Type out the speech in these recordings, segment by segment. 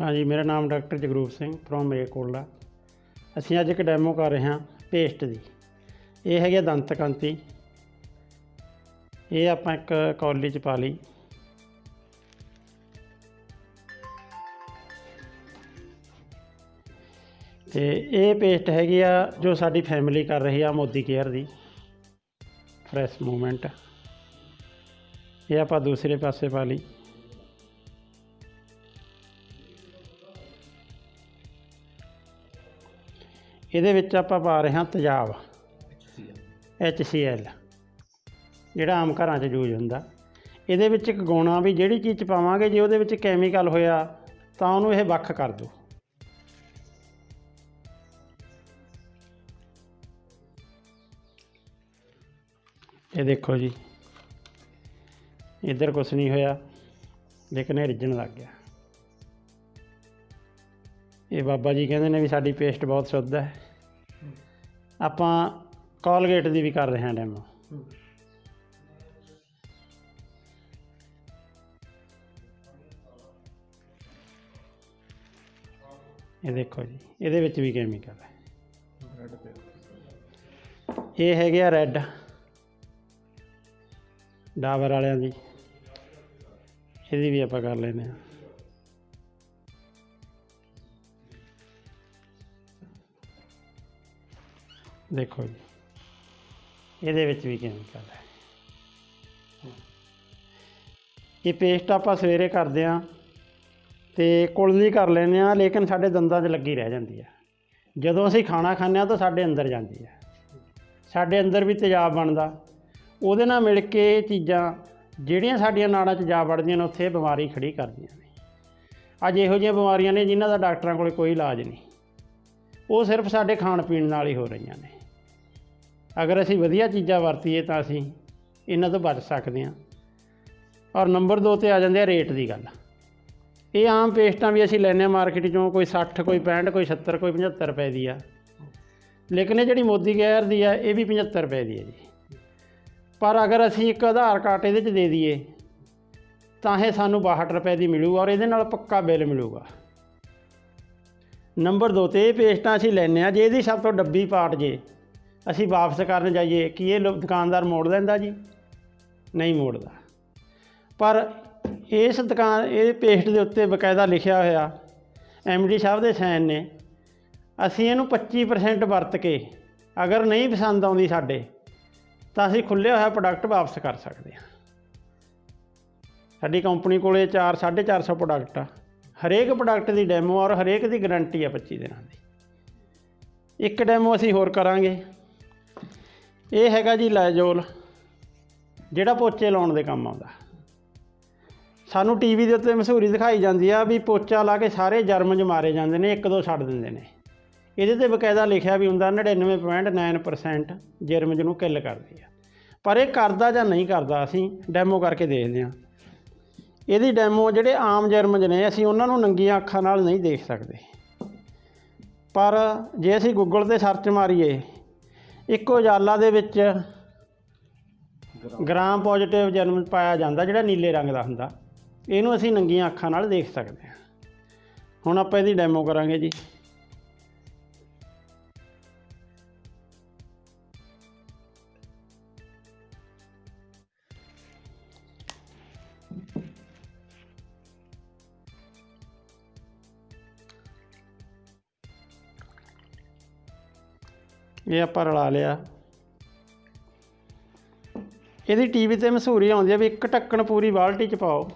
ਹਾਂਜੀ, ਮੇਰਾ ਨਾਮ ਡਾਕਟਰ ਜਗਰੂਪ ਸਿੰਘ ਫਰੋਮ ਮੇਕੋਲਾ ਅਸੀਂ ਅੱਜ ਇੱਕ ਡੈਮੋ ਕਰ ਰਹੇ ਹਾਂ ਪੇਸਟ ਦੀ। ਇਹ ਹੈਗੀ ਆ ਦੰਤ ਕਾਂਤੀ। ਇਹ ਆਪਾਂ ਇੱਕ ਕੌਲੀ ਚ ਪਾ ਲਈ। ਤੇ ਇਹ ਪੇਸਟ ਹੈਗੀ ਆ ਜੋ ਸਾਡੀ ਫੈਮਿਲੀ ਕਰ ਰਹੀ ਆ ਮੋਦੀ ਕੇਅਰ ਦੀ। ਫਰੈਸ਼ ਮੂਵਮੈਂਟ ਇਹ ਆਪਾਂ ਦੂਸਰੇ ਪਾਸੇ ਪਾ ਲਈ। ਇਹਦੇ ਵਿੱਚ ਆਪਾਂ ਪਾ ਰਹੇ ਹਾਂ ਤੇਜ਼ਾਬ। HCl ਜਿਹੜਾ ਆਮ ਘਰਾਂ 'ਚ ਯੂਜ਼ ਹੁੰਦਾ। ਇਹਦੇ ਵਿੱਚ ਇੱਕ ਗੁਣਾ ਵੀ ਜਿਹੜੀ ਚੀਜ਼ 'ਚ ਪਾਵਾਂਗੇ ਜੇ ਉਹਦੇ ਵਿੱਚ ਕੈਮੀਕਲ ਹੋਇਆ ਤਾਂ ਉਹਨੂੰ ਇਹ ਵੱਖ ਕਰ ਦਿਓ। ਇਹ ਦੇਖੋ ਜੀ ਇੱਧਰ ਕੁਛ ਨਹੀਂ ਹੋਇਆ ਲੇਕਿਨ ਇਹ ਰਿੱਝਣ ਲੱਗ ਗਿਆ। ਇਹ ਬਾਬਾ ਜੀ ਕਹਿੰਦੇ ਨੇ ਵੀ ਸਾਡੀ ਪੇਸਟ ਬਹੁਤ ਸ਼ੁੱਧ ਹੈ। ਆਪਾਂ ਕੋਲਗੇਟ ਦੀ ਵੀ ਕਰ ਰਹੇ ਹਾਂ ਡੈਮੋ ਇਹ ਦੇਖੋ ਜੀ, ਇਹਦੇ ਵਿੱਚ ਵੀ ਕੈਮੀਕਲ ਹੈ ਇਹ ਹੈਗੇ ਆ ਰੈੱਡ ਡਾਬਰ ਵਾਲਿਆਂ ਦੀ। ਇਹਦੀ ਵੀ ਆਪਾਂ ਕਰ ਲੈਨੇ ਆ ਦੇਖੋ ਜੀ। ਇਹਦੇ ਵਿੱਚ ਵੀ ਕੈਮੀਕਲ ਹੈ। ਇਹ ਪੇਸਟ ਆਪਾਂ ਸਵੇਰੇ ਕਰਦੇ ਆ ਤੇ ਕੁਲਲੀ ਕਰ ਲੈਂਦੇ ਆ ਲੇਕਿਨ ਸਾਡੇ ਦੰਦਾਂ 'ਚ ਲੱਗੀ ਰਹਿ ਜਾਂਦੀ ਹੈ। ਜਦੋਂ ਅਸੀਂ ਖਾਣਾ ਖਾਂਦੇ ਆ ਤਾਂ ਸਾਡੇ ਅੰਦਰ ਜਾਂਦੀ ਹੈ। ਸਾਡੇ ਅੰਦਰ ਵੀ ਤੇਜ਼ਾਬ ਬਣਦਾ। ਉਹਦੇ ਨਾਲ ਮਿਲ ਕੇ ਇਹ ਚੀਜ਼ਾਂ ਜਿਹੜੀਆਂ ਸਾਡੀਆਂ ਨਾੜਾਂ 'ਚ ਜਾ ਵੜਦੀਆਂ ਨੇ, ਉੱਥੇ ਬਿਮਾਰੀ ਖੜੀ ਕਰਦੀਆਂ ਨੇ। ਅੱਜ ਇਹੋ ਜਿਹੀਆਂ ਬਿਮਾਰੀਆਂ ਨੇ ਜਿਨ੍ਹਾਂ ਦਾ ਡਾਕਟਰਾਂ ਕੋਲ ਕੋਈ ਇਲਾਜ ਨਹੀਂ। ਉਹ ਸਿਰਫ ਸਾਡੇ ਖਾਣ ਪੀਣ ਨਾਲ ਹੀ ਹੋ ਰਹੀਆਂ ਨੇ। ਅਗਰ ਅਸੀਂ ਵਧੀਆ ਚੀਜ਼ਾਂ ਵਰਤੀਏ ਤਾਂ ਅਸੀਂ ਇਹਨਾਂ ਤੋਂ ਬਚ ਸਕਦੇ ਹਾਂ। ਔਰ ਨੰਬਰ 2 ਤੇ ਆ ਜਾਂਦੇ ਆ ਰੇਟ ਦੀ ਗੱਲ। ਇਹ ਆਮ ਪੇਸਟਾਂ ਵੀ ਅਸੀਂ ਲੈਂਦੇ ਹਾਂ ਮਾਰਕੀਟ 'ਚੋਂ, ਕੋਈ 60 ਕੋਈ 65 ਕੋਈ 70 ਕੋਈ 75 ਰੁਪਏ ਦੀ ਆ। ਲੇਕਿਨ ਇਹ ਜਿਹੜੀ ਮੋਦੀ ਗੈਰ ਦੀ ਆ, ਇਹ ਵੀ 75 ਰੁਪਏ ਦੀ ਹੈ ਜੀ। ਪਰ ਅਗਰ ਅਸੀਂ ਇੱਕ ਆਧਾਰ ਕਾਰਡ ਇਹਦੇ 'ਚ ਦੇ ਦਈਏ, ਤਾਂ ਇਹ ਸਾਨੂੰ 62 ਰੁਪਏ ਦੀ ਮਿਲੂਗਾ ਔਰ ਇਹਦੇ ਨਾਲ ਪੱਕਾ ਬਿੱਲ ਮਿਲੂਗਾ। ਨੰਬਰ 2 ਤੇ ਇਹ ਪੇਸਟਾਂ ਅਸੀਂ ਲੈਂਦੇ ਆ ਜੇ ਇਹਦੀ ਸਭ ਤੋਂ ਡੱਬੀ ਪਾਟ ਜੇ ਅਸੀਂ ਵਾਪਸ ਕਰਨ ਜਾਈਏ, ਕਿ ਇਹ ਲੋ- ਦੁਕਾਨਦਾਰ ਮੋੜ ਲੈਂਦਾ ਜੀ? ਨਹੀਂ ਮੋੜਦਾ। ਪਰ ਇਸ ਦੁਕਾਨ, ਇਹ ਪੇਸਟ ਦੇ ਉੱਤੇ ਬਕਾਇਦਾ ਲਿਖਿਆ ਹੋਇਆ ਡੀ ਸਾਹਿਬ ਦੇ ਸਾਈਨ ਨੇ, ਅਸੀਂ ਇਹਨੂੰ 25% ਵਰਤ ਕੇ ਅਗਰ ਨਹੀਂ ਪਸੰਦ ਆਉਂਦੀ ਸਾਡੇ, ਤਾਂ ਅਸੀਂ ਖੁੱਲ੍ਹੇ ਹੋਇਆ ਪ੍ਰੋਡਕਟ ਵਾਪਸ ਕਰ ਸਕਦੇ ਹਾਂ। ਸਾਡੀ ਕੰਪਨੀ ਕੋਲੇ 4 450 ਪ੍ਰੋਡਕਟ ਆ। ਹਰੇਕ ਪ੍ਰੋਡਕਟ ਦੀ ਡੈਮੋ ਔਰ ਹਰੇਕ ਦੀ ਗਾਰੰਟੀ ਆ 25 ਦਿਨਾਂ ਦੀ। ਇੱਕ ਡੈਮੋ ਅਸੀਂ ਹੋਰ ਕਰਾਂਗੇ। ਇਹ ਹੈਗਾ ਜੀ ਲਾਇਜੋਲ ਜਿਹੜਾ ਪੋਚੇ ਲਾਉਣ ਦੇ ਕੰਮ ਆਉਂਦਾ। ਸਾਨੂੰ ਟੀਵੀ ਦੇ ਉੱਤੇ ਮਸ਼ਹੂਰੀ ਦਿਖਾਈ ਜਾਂਦੀ ਆ ਵੀ ਪੋਚਾ ਲਾ ਕੇ ਸਾਰੇ ਜਰਮ ਮਾਰੇ ਜਾਂਦੇ ਨੇ, ਇੱਕ ਦੋ ਛੱਡ ਦਿੰਦੇ ਨੇ। ਇਹਦੇ ਤੇ ਬਕਾਇਦਾ ਲਿਖਿਆ ਵੀ ਹੁੰਦਾ 99.9% ਜਰਮਜ ਨੂੰ ਕਿੱਲ ਕਰਦੀ ਆ। ਪਰ ਇਹ ਕਰਦਾ ਜਾਂ ਨਹੀਂ ਕਰਦਾ ਅਸੀਂ ਡੈਮੋ ਕਰਕੇ ਦੇਖਦੇ ਹਾਂ ਇਹਦੀ ਡੈਮੋ ਜਿਹੜੇ ਆਮ ਜਰਮਜ ਨੇ, ਅਸੀਂ ਉਹਨਾਂ ਨੂੰ ਨੰਗੀਆਂ ਅੱਖਾਂ ਨਾਲ ਨਹੀਂ ਦੇਖ ਸਕਦੇ। ਪਰ ਜੇ ਅਸੀਂ ਗੂਗਲ ਤੇ ਸਰਚ ਮਾਰੀਏ ਇੱਕ ਉਜਾਲਾ ਦੇ ਵਿੱਚ ਗ੍ਰਾਮ ਪੋਜ਼ਿਟਿਵ ਜਨਮ ਪਾਇਆ ਜਾਂਦਾ, ਜਿਹੜਾ ਨੀਲੇ ਰੰਗ ਦਾ ਹੁੰਦਾ। ਇਹਨੂੰ ਅਸੀਂ ਨੰਗੀਆਂ ਅੱਖਾਂ ਨਾਲ ਦੇਖ ਸਕਦੇ ਹਾਂ। ਹੁਣ ਆਪਾਂ ਇਹਦੀ ਡੈਮੋ ਕਰਾਂਗੇ ਜੀ। ਇਹ ਆਪਾਂ ਰਲਾ ਲਿਆ। ਇਹਦੀ ਟੀਵੀ ਤੇ ਮਸ਼ਹੂਰੀ ਆਉਂਦੀ ਹੈ ਵੀ ਇੱਕ ਢੱਕਣ ਪੂਰੀ ਬਾਲਟੀ ਚ ਪਾਓ।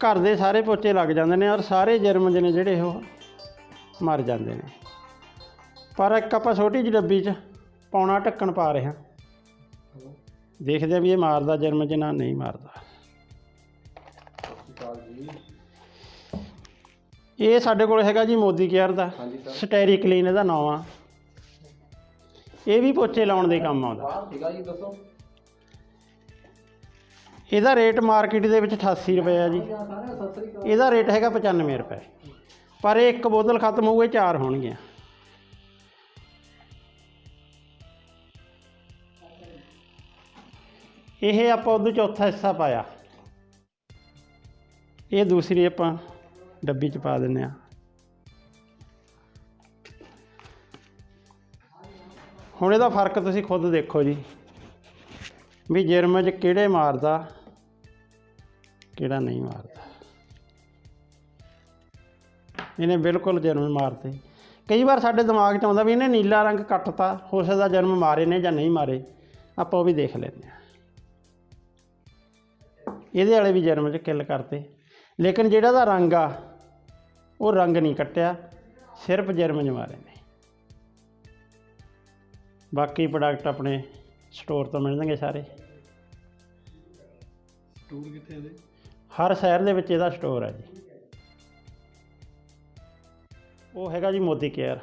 ਘਰ ਦੇ ਸਾਰੇ ਪੋਚੇ ਲੱਗ ਜਾਂਦੇ ਨੇ ਔਰ ਸਾਰੇ ਜਰਮਜ ਨੇ ਜਿਹੜੇ ਉਹ ਮਰ ਜਾਂਦੇ ਨੇ। ਪਰ ਇੱਕ ਆਪਾਂ ਛੋਟੀ ਜਿਹੀ ਡੱਬੀ 'ਚ ਪੌਣਾ ਢੱਕਣ ਪਾ ਰਹੇ ਹਾਂ। ਦੇਖਦੇ ਆ ਵੀ ਇਹ ਮਾਰਦਾ ਜਰਮਜ ਨਾ ਨਹੀਂ ਮਾਰਦਾ। ਇਹ ਸਾਡੇ ਕੋਲ ਹੈਗਾ ਜੀ ਮੋਦੀ ਕੇਅਰ ਦਾ। ਸਟੈਰੀ ਕਲੀਨ ਇਹਦਾ ਨਾਮ ਆ। ਇਹ ਵੀ ਪੋਚੇ ਲਾਉਣ ਦੇ ਕੰਮ ਆਉਂਦਾ। ਜੀ ਦੱਸੋ। ਇਹਦਾ ਰੇਟ ਮਾਰਕੀਟ ਦੇ ਵਿੱਚ 88 ਰੁਪਏ ਆ ਜੀ। ਸਾਰੇ ਸਤਿ ਸ੍ਰੀ ਅਕਾਲ ਇਹਦਾ ਰੇਟ ਹੈਗਾ 95 ਰੁਪਏ। ਪਰ ਇਹ ਇੱਕ ਬੋਤਲ ਖਤਮ ਹੋਊਗੀ ਚਾਰ ਹੋਣਗੀਆਂ। ਇਹ ਆਪਾਂ ਉਦੋਂ ਚੌਥਾ ਹਿੱਸਾ ਪਾਇਆ। ਇਹ ਦੂਸਰੀ ਆਪਾਂ ਡੱਬੀ ਚ ਪਾ ਦਿੰਨੇ ਆ ਹੁਣ ਇਹਦਾ ਫ਼ਰਕ ਤੁਸੀਂ ਖੁਦ ਦੇਖੋ ਜੀ। ਵੀ ਜਰਮ ਚ ਕਿਹੜੇ ਮਾਰਦਾ, ਕਿਹੜਾ ਨਹੀਂ ਮਾਰਦਾ। ਇਹਨੇ ਬਿਲਕੁਲ ਜਨਮ ਮਾਰਤੇ। ਕਈ ਵਾਰ ਸਾਡੇ ਦਿਮਾਗ 'ਚ ਆਉਂਦਾ ਵੀ ਇਹਨੇ ਨੀਲਾ ਰੰਗ ਕੱਟਤਾ, ਹੋ ਸਕਦਾ ਜਨਮ ਮਾਰੇ ਨੇ ਜਾਂ ਨਹੀਂ ਮਾਰੇ। ਆਪਾਂ ਉਹ ਵੀ ਦੇਖ ਲੈਂਦੇ ਹਾਂ। ਇਹਦੇ ਵਾਲੇ ਵੀ ਜਨਮ 'ਚ ਕਿੱਲ ਕਰਤੇ। ਲੇਕਿਨ ਜਿਹੜਾ ਦਾ ਰੰਗ ਆ, ਉਹ ਰੰਗ ਨਹੀਂ ਕੱਟਿਆ, ਸਿਰਫ ਜਨਮ 'ਚ ਮਾਰੇ ਨੇ। ਬਾਕੀ ਪ੍ਰੋਡਕਟ ਆਪਣੇ ਸਟੋਰ ਤੋਂ ਮਿਲਣਗੇ ਸਾਰੇ। ਸਟੋਰ ਕਿੱਥੇ ਇਹਦੇ? ਹਰ ਸ਼ਹਿਰ ਦੇ ਵਿੱਚ ਇਹਦਾ ਸਟੋਰ ਹੈ ਜੀ। ਉਹ ਹੈਗਾ ਜੀ ਮੋਦੀ ਕੇਅਰ।